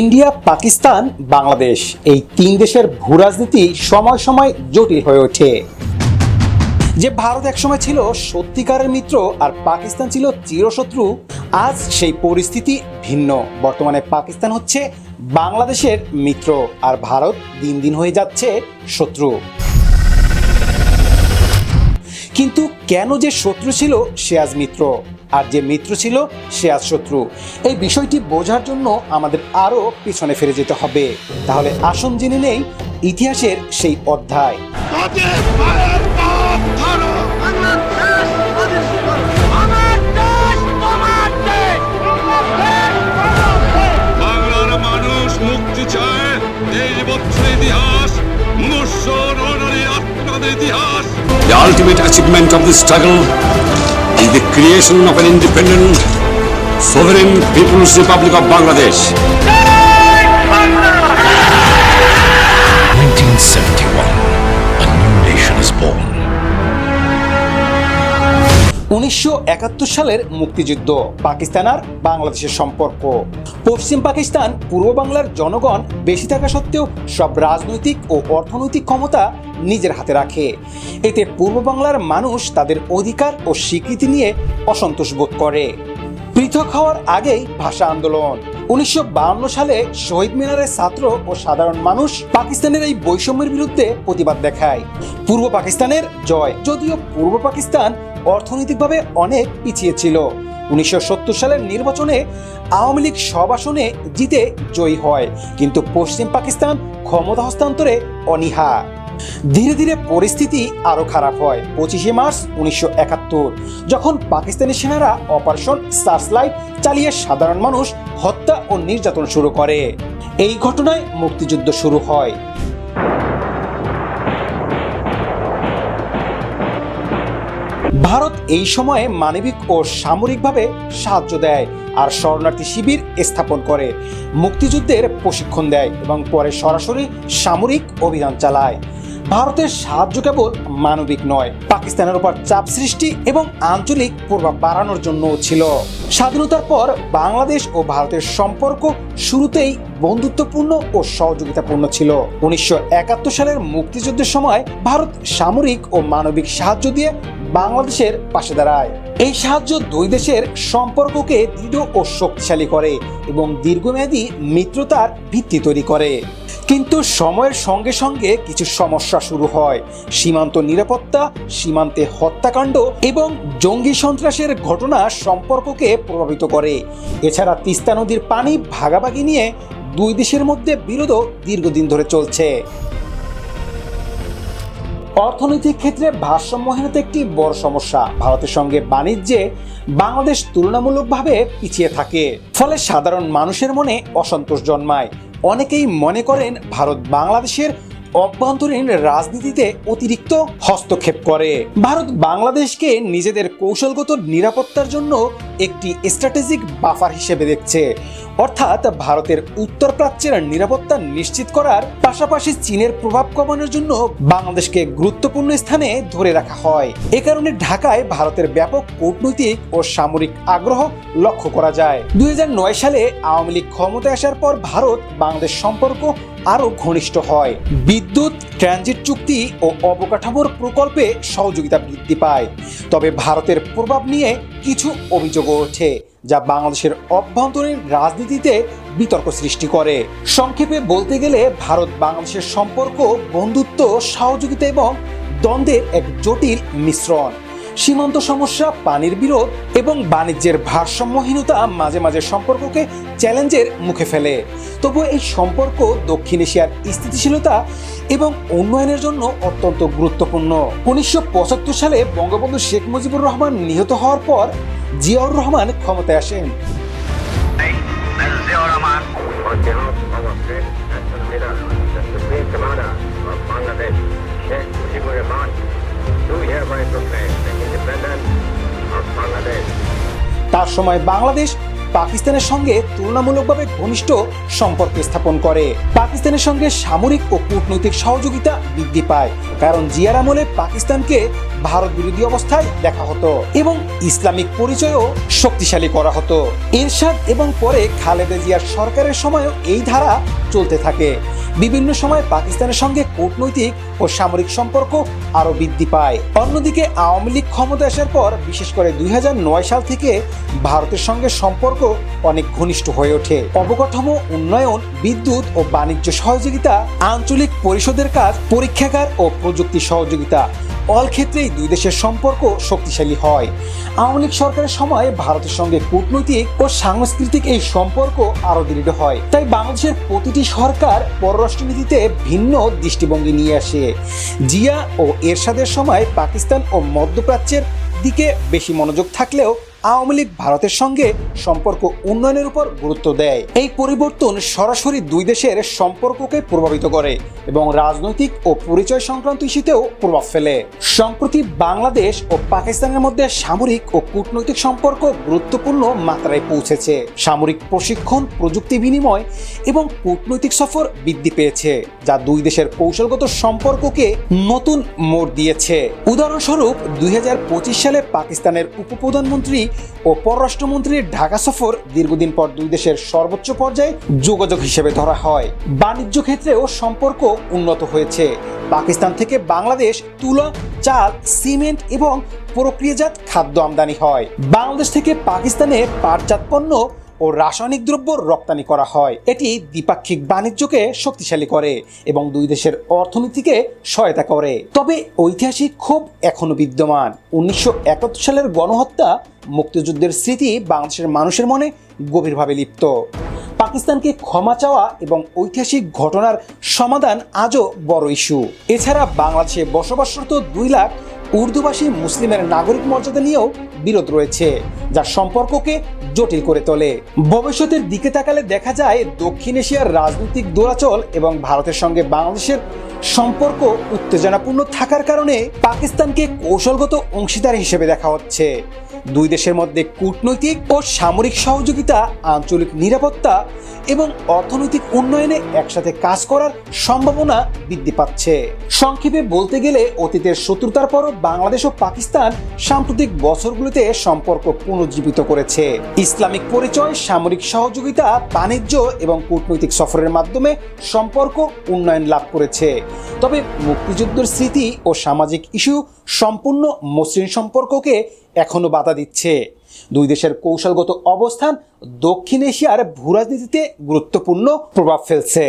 India, Pakistan, Bangladesh এই তিন দেশের ভূরাজনীতি সময় সময় জটিল হয়ে ওঠে। যে ভারত একসময় ছিল সত্যিকারের মিত্র আর পাকিস্তান ছিল চিরশত্রু, আজ সেই পরিস্থিতি ভিন্ন। বর্তমানে পাকিস্তান হচ্ছে বাংলাদেশের মিত্র আর ভারত দিন দিন হয়ে যাচ্ছে শত্রু। কিন্তু কেন যে শত্রু ছিল সে আজ মিত্র? আর যে মিত্র ছিল সে আজ শত্রু। এই বিষয়টি বোঝার জন্য আমাদের আরও পিছনে ফিরে যেতে হবে। তাহলে আসন জেনে নেই ইতিহাসের সেই অধ্যায়। The ultimate achievement of this struggle is the creation of an independent, sovereign People's Republic of Bangladesh. উনিশশো একাত্তর সালের মুক্তিযুদ্ধ, পাকিস্তান আর বাংলাদেশের সম্পর্ক। পশ্চিম পাকিস্তান, পূর্ব বাংলার জনগণ বেশি থাকা সত্ত্বেও সব রাজনৈতিক ও অর্থনৈতিক ক্ষমতা নিজের হাতে রাখে। এতে পূর্ব বাংলার মানুষ তাদের অধিকার ও স্বীকৃতি নিয়ে অসন্তোষ বোধ করে। পৃথক হওয়ার আগেই ভাষা আন্দোলন। উনিশশো সালে শহীদ মিনারের ছাত্র ও সাধারণ মানুষ পাকিস্তানের এই বৈষম্যের বিরুদ্ধে প্রতিবাদ দেখায়। পূর্ব পাকিস্তানের জয়, যদিও পূর্ব পাকিস্তান অর্থনৈতিকভাবে অনেক পিছিয়ে ছিল। উনিশশো সত্তর সালের নির্বাচনে আওয়ামী লীগ সব আসনে জিতে জয়ী হয়, কিন্তু পশ্চিম পাকিস্তান ক্ষমতা হস্তান্তরে অনীহা। ধীরে ধীরে পরিস্থিতি আরও খারাপ হয়, পঁচিশে মার্চ উনিশশো একাত্তর, যখন পাকিস্তানি সেনারা অপারেশন সার্চলাইট চালিয়ে সাধারণ মানুষ হত্যা ও নির্যাতন শুরু করে। এই ঘটনায় মুক্তিযুদ্ধ শুরু হয়। ভারত এই সময়ে মানবিক ও সামরিকভাবে সাহায্য দেয় আর শরণার্থী শিবির স্থাপন করে। মুক্তিযুদ্ধের প্রশিক্ষণ দেয় এবং পরে সরাসরি সামরিক অভিযান চালায়। ভারতের সাহায্য কেবল মানবিক নয়, পাকিস্তানের উপর চাপ সৃষ্টি এবং আঞ্চলিক প্রভাব বাড়ানোর জন্যও ছিল। স্বাধীনতার পর বাংলাদেশ ও ভারতের সম্পর্ক শুরুতেই বন্ধুত্বপূর্ণ ও সহযোগিতাপূর্ণ ছিল। উনিশশো একাত্তর সালের মুক্তিযুদ্ধের সময় ভারত সামরিক ও মানবিক সাহায্য দিয়ে বাংলাদেশের পাশে দাঁড়ায়। এই সাহায্য দুই দেশের সম্পর্ককে দৃঢ় ও শক্তিশালী করে এবং দীর্ঘমেয়াদী মিত্রতার ভিত্তি তৈরি করে। কিন্তু সময়ের সঙ্গে সঙ্গে কিছু সমস্যা শুরু হয়। সীমান্ত নিরাপত্তা, সীমান্তে হত্যাকাণ্ড এবং জঙ্গি সন্ত্রাসের ঘটনা সম্পর্ককে প্রভাবিত করে। এছাড়া তিস্তা নদীর পানি ভাগাভাগি নিয়ে দুই দেশের মধ্যে বিরোধও দীর্ঘদিন ধরে চলছে। অর্থনৈতিক ক্ষেত্রে ভারসাম্যহীনতা একটি বড় সমস্যা। ভারতের সঙ্গে বাণিজ্যে বাংলাদেশ তুলনামূলকভাবে পিছিয়ে থাকে। ফলে সাধারণ মানুষের মনে অসন্তোষ জন্মায়। অনেকেই মনে করেন ভারত বাংলাদেশের অভ্যন্তরীণ রাজনীতিতে অতিরিক্ত হস্তক্ষেপ করে। ভারত বাংলাদেশকে নিজেদের কৌশলগত নিরাপত্তার জন্য একটি স্ট্র্যাটেজিক বাফার হিসেবে দেখছে। অর্থাৎ ভারতের উত্তর প্রাচ্যের নিরাপত্তা নিশ্চিত করার পাশাপাশি চীনের প্রভাব কমানোর জন্য বাংলাদেশকে গুরুত্বপূর্ণ স্থানে ধরে রাখা হয়। এ কারণে ঢাকায় ভারতের ব্যাপক কূটনৈতিক ও সামরিক আগ্রহ লক্ষ্য করা যায়। দুই হাজার নয় সালে আওয়ামী লীগ ক্ষমতায় আসার পর ভারত বাংলাদেশ সম্পর্ক আরও ঘনিষ্ঠ হয়। বিদ্যুৎ, ট্রানজিট চুক্তি ও অবকাঠামোর প্রকল্পে সহযোগিতা বৃদ্ধি পায়। তবে ভারতের প্রভাব নিয়ে কিছু অভিযোগও ওঠে, যা বাংলাদেশের অভ্যন্তরীণ রাজনীতিতে বিতর্ক সৃষ্টি করে। সংক্ষেপে বলতে গেলে, ভারত বাংলাদেশের সম্পর্ক, বন্ধুত্ব, সহযোগিতা এবং দ্বন্দ্বের এক জটিল মিশ্রণ। সীমান্ত সমস্যা, পানির বিরোধ এবং বাণিজ্যের ভারসাম্যহীনতা মাঝে মাঝে সম্পর্ককে চ্যালেঞ্জের মুখে ফেলে। তবু এই সম্পর্ক দক্ষিণ এশিয়ার স্থিতিশীলতা এবং উন্নয়নের জন্য অত্যন্ত গুরুত্বপূর্ণ। উনিশশো পঁচাত্তর সালে বঙ্গবন্ধু শেখ মুজিবুর রহমান নিহত হওয়ার পর জিয়াউর রহমান ক্ষমতায় আসেন। তার সময় বাংলাদেশ পাকিস্তানের সঙ্গে তুলনামূলকভাবে ঘনিষ্ঠ সম্পর্ক স্থাপন করে। পাকিস্তানের সঙ্গে সামরিক ও কূটনৈতিক সহযোগিতা বৃদ্ধি পায়, কারণ জিয়ার আমলে পাকিস্তানকে ভারত বিরোধী অবস্থায় দেখা হতো এবং ইসলামিক পরিচয়ও শক্তিশালী করা হতো। এরশাদ এবং পরে খালেদা জিয়ার সরকারের সময়ও এই ধারা চলতে থাকে। বিভিন্ন সময় পাকিস্তানের সঙ্গে কূটনৈতিক ও সামরিক সম্পর্ক আরও বৃদ্ধি পায়। অন্যদিকে আওয়ামী লীগ ক্ষমতা আসার পর, বিশেষ করে দুই হাজার নয় সাল থেকে ভারতের সঙ্গে সম্পর্ক অনেক ঘনিষ্ঠ হয়ে ওঠে। অবকাঠামো, উন্নয়ন, বিদ্যুৎ ও বাণিজ্য সহযোগিতা, আঞ্চলিক পরিষদের কাজ, পরীক্ষাগার ও প্রযুক্তি সহযোগিতা, অল ক্ষেত্রেই দুই দেশের সম্পর্ক শক্তিশালী হয়। আওয়ামী লীগ সরকারের সময় ভারতের সঙ্গে কূটনৈতিক ও সাংস্কৃতিক এই সম্পর্ক আরও দৃঢ় হয়। তাই বাংলাদেশের প্রতিটি সরকার পররাষ্ট্রনীতিতে ভিন্ন দৃষ্টিভঙ্গি নিয়ে আসে। জিয়া ও এরশাদের সময় পাকিস্তান ও মধ্যপ্রাচ্যের দিকে বেশি মনোযোগ থাকলেও আওয়ামী লীগ ভারতের সঙ্গে সম্পর্ক উন্নয়নের উপর গুরুত্ব দেয়। এই পরিবর্তন সরাসরি দুই দেশের সম্পর্ককে প্রভাবিত করে এবং রাজনৈতিক ও পরিচয় সংক্রান্ত ইস্যুতেও প্রভাব ফেলে। সম্প্রতি বাংলাদেশ ও পাকিস্তানের মধ্যে সামরিক ও কূটনৈতিক সম্পর্ক গুরুত্বপূর্ণ মাত্রায় পৌঁছেছে। সামরিক প্রশিক্ষণ, প্রযুক্তি বিনিময় এবং কূটনৈতিক সফর বৃদ্ধি পেয়েছে, যা দুই দেশের কৌশলগত সম্পর্ককে নতুন মোড় দিয়েছে। উদাহরণস্বরূপ, দুই হাজার পঁচিশ সালে পাকিস্তানের উপপ্রধানমন্ত্রী ও পররাষ্ট্রমন্ত্রীর ঢাকা সফর দীর্ঘদিন পর দুই দেশের সর্বোচ্চ পর্যায়ে যোগাযোগ হিসেবে ধরা হয়। বাণিজ্য ক্ষেত্রেও সম্পর্ক উন্নত হয়েছে। পাকিস্তান থেকে বাংলাদেশ তুলা, চাল, সিমেন্ট এবং প্রক্রিয়াজাত খাদ্য আমদানি হয়। বাংলাদেশ থেকে পাকিস্তানে পাটজাত পণ্য ও রাসায়নিক দ্রব্য রপ্তানি করা হয়। এটি দ্বিপাক্ষিক বাণিজ্যকে শক্তিশালী করে এবং দুই দেশের অর্থনীতিকে সহায়তা করে। তবে ঐতিহাসিক ক্ষোভ এখনও বিদ্যমান। উনিশশো একাত্তর সালের গণহত্যা মুক্তিযুদ্ধের স্মৃতি বাংলাদেশের মানুষের মনে গভীরভাবে লিপ্ত। পাকিস্তানকে ক্ষমা চাওয়া এবং ঐতিহাসিক ঘটনার সমাধান আজও বড় ইস্যু। এছাড়া বাংলাদেশে বসবাসরত দুই লাখ উর্দুভাষী মুসলিমের নাগরিক মর্যাদা নিয়েও বিরোধ রয়েছে যা সম্পর্ককে জটিল করে তোলে। ভবিষ্যতের দিকে তাকালে দেখা যায় দক্ষিণ এশিয়ার রাজনৈতিক দোলাচল এবং ভারতের সঙ্গে বাংলাদেশের সম্পর্ক উত্তেজনাপূর্ণ থাকার কারণে পাকিস্তানকে কৌশলগত অংশীদার হিসেবে দেখা হচ্ছে। দুই দেশের মধ্যে কূটনৈতিক ও সামরিক সহযোগিতা, আঞ্চলিক নিরাপত্তা এবং অর্থনৈতিক উন্নয়নে একসাথে কাজ করার সম্ভাবনা বৃদ্ধি পাচ্ছে। সংক্ষেপে বলতে গেলে, অতীতের শত্রুতার পরও বাংলাদেশ ও পাকিস্তান সাম্প্রতিক বছরগুলোতে সম্পর্ক পুনর্জীবিত করেছে। ইসলামিক পরিচয়, সামরিক সহযোগিতা, বাণিজ্য এবং কূটনৈতিক সফরের মাধ্যমে সম্পর্ক উন্নয়ন লাভ করেছে। তবে মুক্তিযুদ্ধের স্মৃতি ও সামাজিক ইস্যু সম্পূর্ণ মসৃণ সম্পর্ককে এখনও বাধা দিচ্ছে। দুই দেশের কৌশলগত অবস্থান দক্ষিণ এশিয়ার ভূরাজনীতিতে গুরুত্বপূর্ণ প্রভাব ফেলছে।